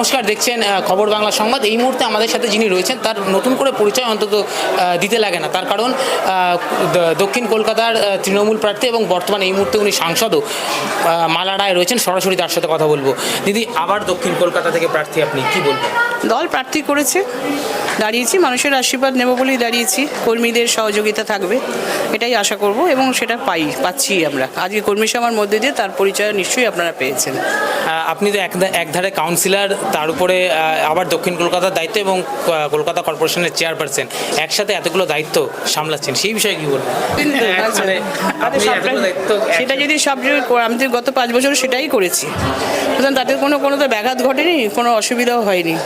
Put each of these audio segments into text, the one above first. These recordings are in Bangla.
নমস্কার, দেখছেন খবর বাংলা সংবাদ। এই মুহূর্তে আমাদের সাথে যিনি রয়েছেন, তার নতুন করে পরিচয় অন্তত দিতে লাগে না। তার কারণ দক্ষিণ কলকাতার তৃণমূল প্রার্থী এবং বর্তমানে এই মুহূর্তে উনি সাংসদও মালা রায় রয়েছেন। সরাসরি তার সাথে কথা বলব। দিদি, আবার দক্ষিণ কলকাতা থেকে প্রার্থী আপনি, কি বলবেন? দল প্রার্থী করেছে দাঁড়িয়েছি মানুষের আশীর্বাদ নেব বলেই দাঁড়িয়েছি কর্মীদের সহযোগিতা থাকবে এটাই আশা করব এবং সেটা পাই পাচ্ছি আমরা। আজকে কর্মী সভার মধ্যে দিয়ে তার পরিচয় নিশ্চয়ই আপনারা পেয়েছেন। আপনি তো এক একধারে কাউন্সিলর তার উপরে আবার দক্ষিণ কলকাতার দায়িত্ব এবং কলকাতা কর্পোরেশনের চেয়ারপারসন একসাথে এতগুলো দায়িত্ব সামলাচ্ছেন সেই বিষয়ে কি বলবেন? আপনি দায়িত্ব সেটা যদি সব জায়গায় আমি তো গত পাঁচ বছর সেটাই করেছি। সুতরাং তাতে কোনো কোনো তো ব্যাঘাত ঘটেনি কোনো অসুবিধাও হয়নি।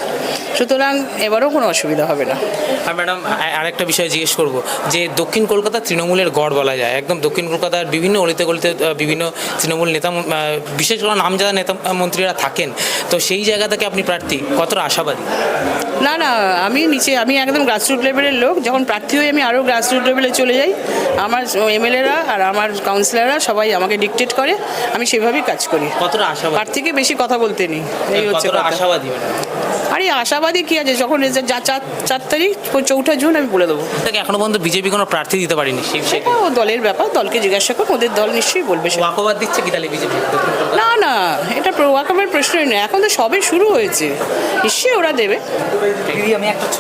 সুতরাং এবারও কোনো অসুবিধা হবে না। আর ম্যাডাম আরেকটা বিষয় জিজ্ঞেস করব। যে দক্ষিণ কলকাতা তৃণমূলের গড় বলা যায়, একদম দক্ষিণ কলকাতার বিভিন্ন অলিতে গলিতে বিভিন্ন তৃণমূল নেতা বিশেষ করে নামজাদা নেতা মন্ত্রীরা থাকেন। তো সেই জায়গা থেকে আপনি প্রার্থী, কতটা আশাবাদী? না না আমি নিচে আমি একদম গ্রাসরুট লেভেলের লোক। যখন প্রার্থী হয়ে আমি আরও গ্রাসরুট লেভেলে চলে যাই। আমার এমএলএরা আর আমার কাউন্সিলররা সবাই আমাকে ডিকটেট করে। আমি সেভাবেই কাজ করি। কতটা আশাবাদী? প্রার্থীকে বেশি কথা বলতে নেই। এই হচ্ছে আশাবাদী আরে আশাবাদী কি আছে? যখন যা চার চার তারিখ চৌঠা জুন আমি বলে দেবো। থেকে এখনও পর্যন্ত বিজেপি কোনো প্রার্থী দিতে পারেনি সেটা ও দলের ব্যাপার দলকে জিজ্ঞাসা করুন ওদের দল নিশ্চয়ই বলবে। ওয়াকবাদ দিচ্ছে কি তাহলে বিজেপি? না না ওয়াকামের প্রশ্নই নয় এখন তো সবে শুরু হয়েছে। নিশ্চয়ই ওরা দেবে। আমি একটা